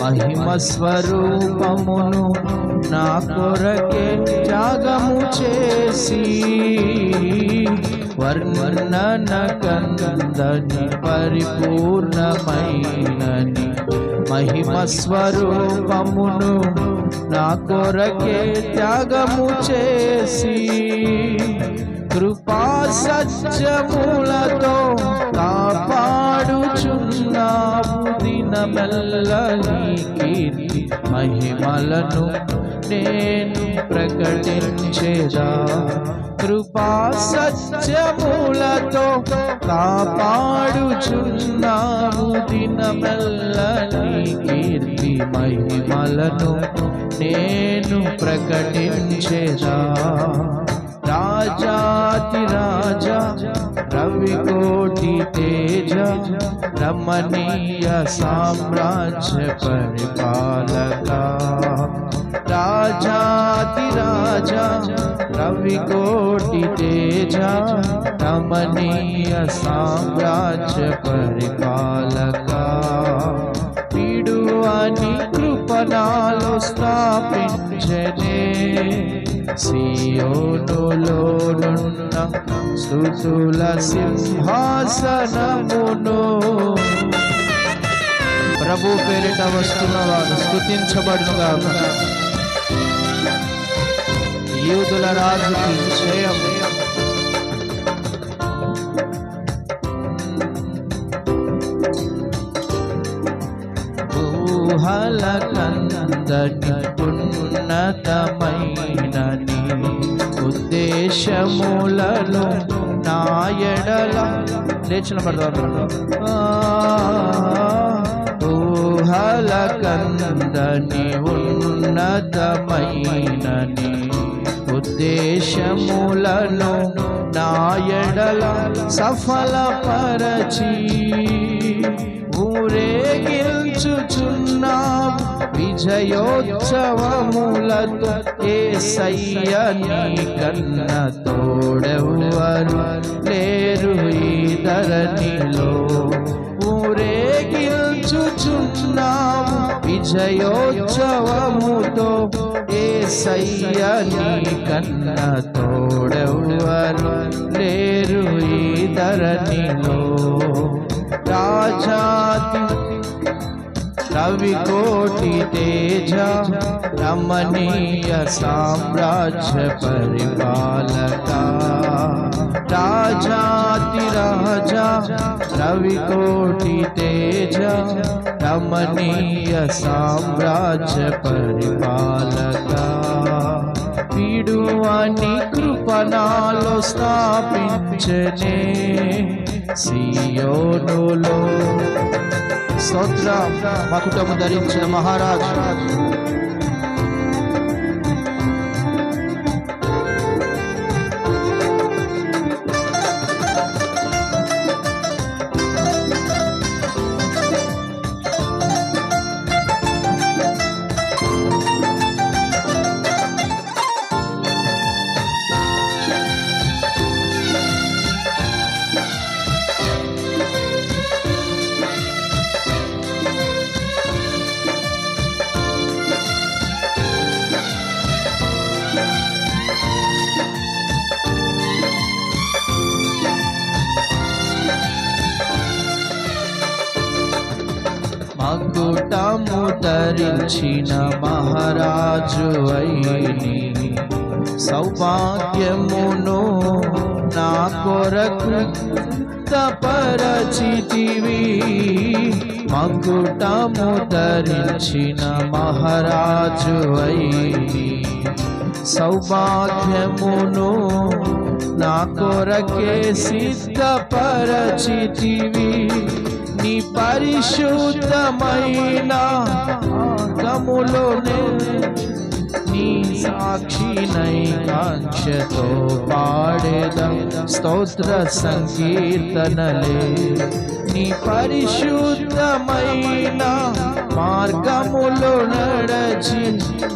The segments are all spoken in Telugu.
మహిమ స్వరూపమును నా కొరకే త్యాగము చేసి వర్ణన కందని పరిపూర్ణమైనని మహిమ స్వరూపమును నా కొరకే త్యాగము చేసి కృపా సత్యములతో కా దినమెల్లని కీర్తి మహిమలను నేను ప్రకటించేదా? కృపా సత్యములతో కాపాడుచున్నావు దినమెల్లని కీర్తి మహిమలను నేను ప్రకటించేదా? రాజాతి రాజా రవి కోటి తేజ రమణీయ సామ్రాజ్య పరిపాలక రాజాతి రాజా రవి కోటి తేజ రమణీయ సామ్రాజ్య పరిపాలక పీడు అని కృపణాలు సియోనులోనున్న స్థుతుల సింహాసనమును. ప్రభు పేరిట వస్తున్నవాడు స్థుతించబడుగా యూదుల రాజుకి జయం ఊహల కందని ఉన్నతమైనని ఉద్దేశములను నాయడల లేచిన పడతారు ఊహల కందని ఉన్నతమైనని ఉద్దేశములను నాయడల సఫలపరచి ఊరేగిల్చుచున్నాం విజయోత్సవములతో ఏ సయ్యని కన్న తోడెవ్వరు లేరు ఈ ధరణిలో. ఊరేగిల్చుచున్నాం విజయోత్సవముతో ఏ సయ్యని కన్న తోడెవ్వరు లేరు ఈ ధరణిలో. రాజాతి రవి కోటి తేజ రమణీయ సామ్రాజ్య పరిపాలక రాజాతి రాజా రవి కోటి తేజ రమణీయ సామ్రాజ్య పరిపాలక వీడు అని స్తోత్ర. మా సియోనులో ధరించిన మహారాజు. ధరించిన మహారాజు అయిని. సౌభాగ్యమును నా కొరకు తపరచితివి మకుటము ధరించిన మహారాజు అయిని. సౌభాగ్యమును నా కొరకే సిద్ధపరచితివి. పరిశుద్ధమైన ఆగములోనే నీ సాక్షినై కాంక్షతో పాడేదం స్తోత్ర సంకీర్తనలే. నీ పరిశుద్ధమైన మార్గములో నడచి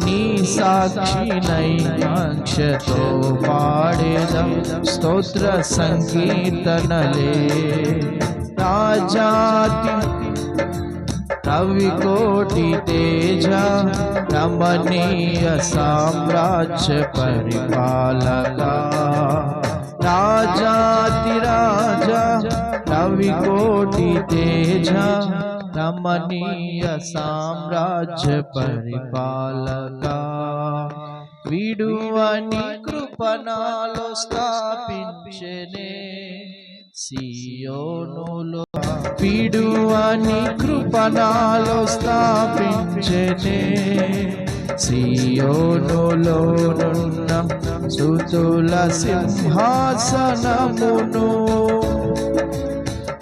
నీ సాక్షినై కాంక్షతో పాడేదం స్తోత్ర సంకీర్తనలే. రాజాతి రవి కోటి తేజ రమణీయ సామ్రాజ్య పరిపాలక. రాజాతి రాజా కవికోటి తేజ రమణీయ సామ్రాజ్య పరిపాలక. విడువని కృపణాలు స్థాపించనే సియోనులో విడువని కృపణాలు స్థాపించనే. సియోనులోనున్న సుతుల సింహాసనమును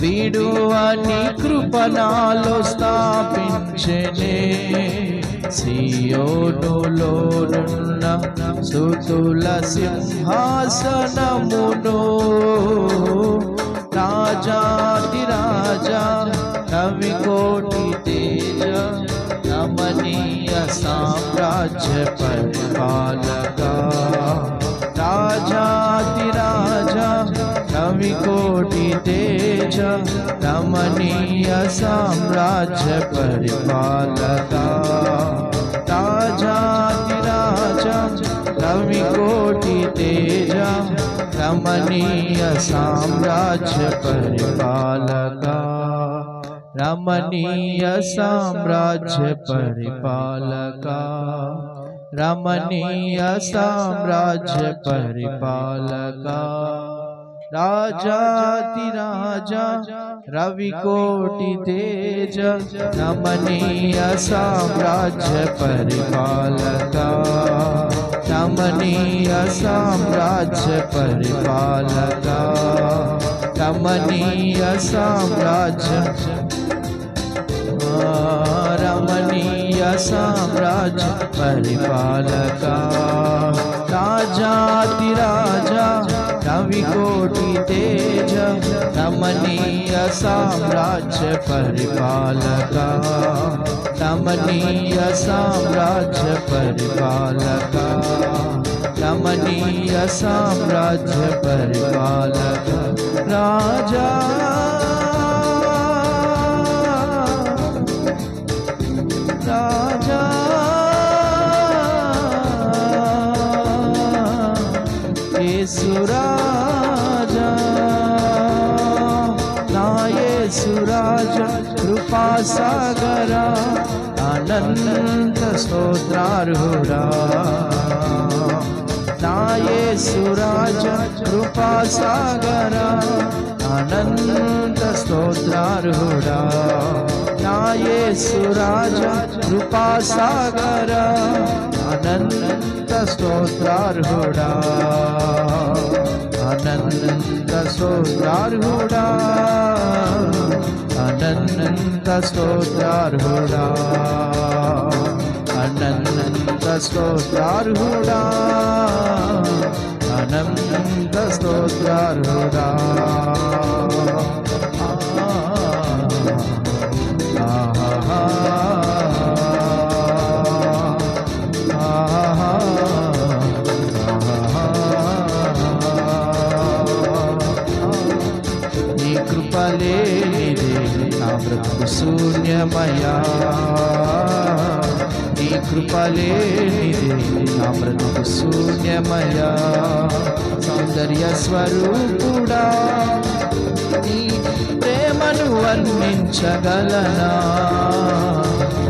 విడువని కృపణాలు స్థాపించనే. సియోనులోనున్న సుతుల సింహాసనమును రాజాది రాజా కవి కోటి తేజ రమణీయ సామ్రాజ్య పరిపాలక రాజాది రాజా కవి కోటి తేజ రమణీయ సామ్రాజ్య పరిపాలక రాజాది రాజా కవి కోటి తేజ రమణీయ సామ్రాజ్య పరిపాలక రమణీయ సామ్రాజ్య పరిపాలక రమణీయ సామ్రాజ్య పరిపాలక రాజాతి రాజా రమణీయ సామ్రాజ్య పరిపాలక రమణీయ సామ్రాజ్య రమణీయ సామ్రాజ్య పరిపాలక రాజాతి రాజా రవికోటి తేజ రమణీయ సామ్రాజ్య పరిపాలక రమణీయ సామ్రాజ్య పరిపాలక రమణీయ సామ్రాజ్య పరిపాలక రాజా రాజా యేసురాజా నా యేసురాజా కృపా సాగర అనంత స్తోత్రార్హుడా నాయే సురాజ కృపాసాగరా అనంత స్తోత్రార్హుడా నాయే సురాజ కృపాసాగరా అనంత స్తోత్రార్హుడా అనంత స్తోత్రార్హుడా. అనంత స్తోత్రార్హుడా. అనంత స్తోత్రార్హుడా. అనంత స్తోత్రార్హుడా. శూన్యమయా నీ కృపలేనిదే నా బ్రతుకు శూన్యమయా సౌందర్య స్వరూపుడా నీ ప్రేమను వర్ణించగలనా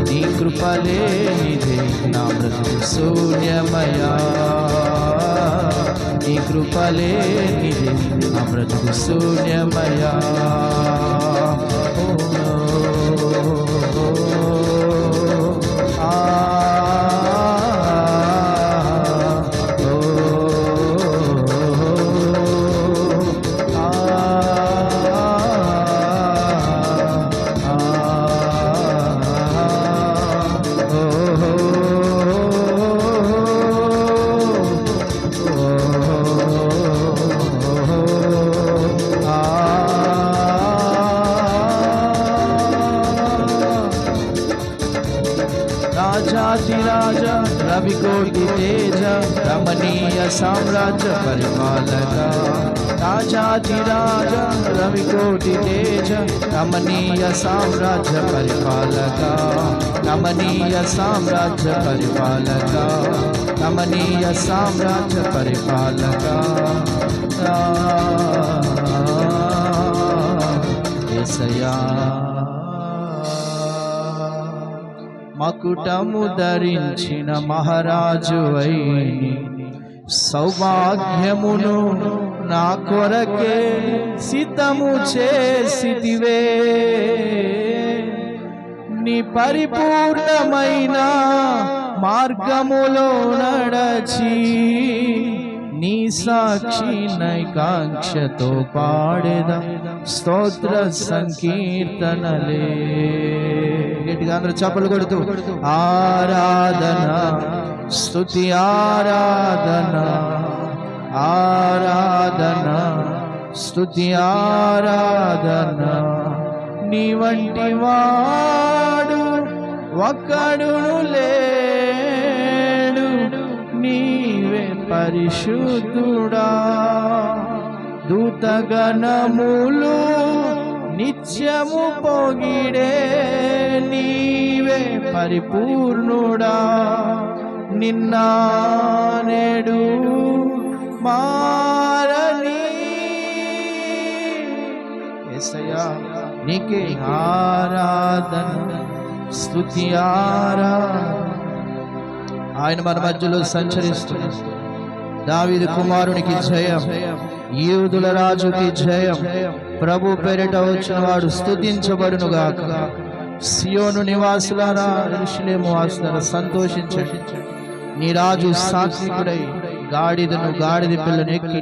నీ కృపలేనిదే నా బ్రతుకు శూన్యమయా నీ కృపలేనిదే నా బ్రతుకు శూన్యమయా రాజా రవి కోటి తేజ రమణీయ సామ్రాజ్య పరిపాలక రాజాధిరాజ రవికోటి తేజ రమణీయ సామ్రాజ్య పరిపాలక రమణీయ సామ్రాజ్య పరిపాలక రమణీయ సామ్రాజ్య పరిపాలక ఆ, మకుటము ధరించిన మహారాజు అయిని. సౌభాగ్యమును నా కొరకే సిద్ధము చేసివే నీ పరిపూర్ణమైన మార్గములో నడచి నీ సాక్షి నైకాంక్షతో పాడేద స్తోత్ర సంకీర్తనలే. గట్టిగా అందరూ చప్పలు కొడుతూ ఆరాధన స్థుతి ఆరాధన ఆరాధన స్థుతి ఆరాధన. నీ వంటి వాడు ఒక్కడును లేడు నీవే పరిశుద్ధుడా. దూతగణములు నిత్యము పొగిడే నీవే పరిపూర్ణుడా. నిన్న నేడు మారని. యేసయ్యా నీకే ఆరాధన స్తుతి ఆరా ఆయన మన మధ్యలో సంచరిస్తున్నాడు. దావిది కుమారునికి జయం. యూదుల రాజుకి జయం. ప్రభు పేరిట వచ్చిన వాడు స్తుతించబడును గాక సియోను నివాసులారా ఎరుషలేము వాసులారా సంతోషించండి. నీ రాజు సాత్వికుడై గాడిదను గాడిద పిల్లను ఎక్కి